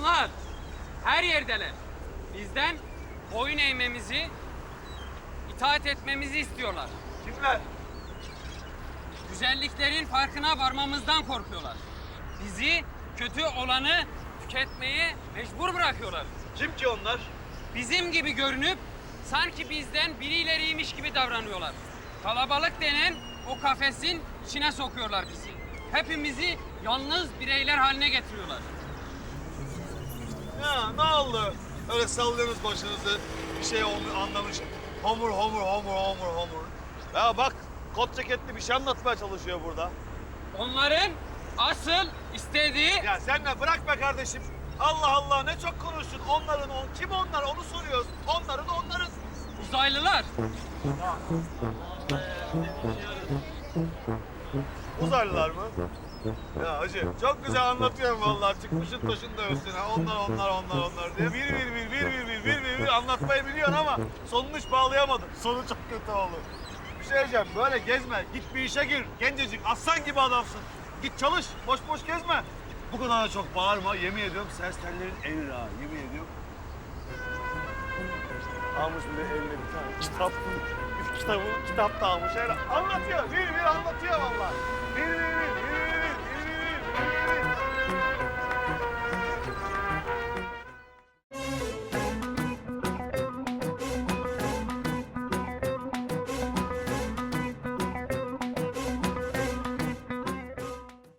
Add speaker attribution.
Speaker 1: Onlar her yerdeler. Bizden boyun eğmemizi, itaat etmemizi istiyorlar.
Speaker 2: Kimler?
Speaker 1: Güzelliklerin farkına varmamızdan korkuyorlar. Bizi kötü olanı tüketmeye mecbur bırakıyorlar.
Speaker 2: Kim ki onlar?
Speaker 1: Bizim gibi görünüp sanki bizden birileriymiş gibi davranıyorlar. Kalabalık denen o kafesin içine sokuyorlar bizi. Hepimizi yalnız bireyler haline getiriyorlar.
Speaker 2: Ya ne oldu? Öyle sallıyorsunuz başınızı. Bir şey olmuyor anlamış. Homur homur homur homur homur. Ya bak kot ceketli bir şey anlatmaya çalışıyor burada.
Speaker 1: Onların asıl istediği
Speaker 2: Ya sen de bırak be kardeşim. Allah Allah ne çok konuştun. Onların on. Kim onlar onu soruyoruz. Onların onların.
Speaker 1: uzaylılar.
Speaker 2: Uzaylılar mı? Ya hacı çok güzel anlatıyorsun vallahi. Çıkmışın taşın da üstüne. Onlar onlar onlar onlar diye. Bir bir bir bir bir bir bir bir bir anlatmayı biliyorsun ama sonunu hiç bağlayamadın. Sonu çok kötü oldu. Bir şey diyeceğim böyle gezme. Git bir işe gir. Gencecik aslan gibi adamsın. Git çalış. Boş boş gezme. Bu kadar da çok bağırma. Yemin ediyorum ses tellerin erir ha. Yemin ediyorum. Almış bir de eline bir tane kitap. Kitabı, kitap da almış. Öyle anlatıyor. Bir bir anlatıyor vallahi. Bir bir bir bir.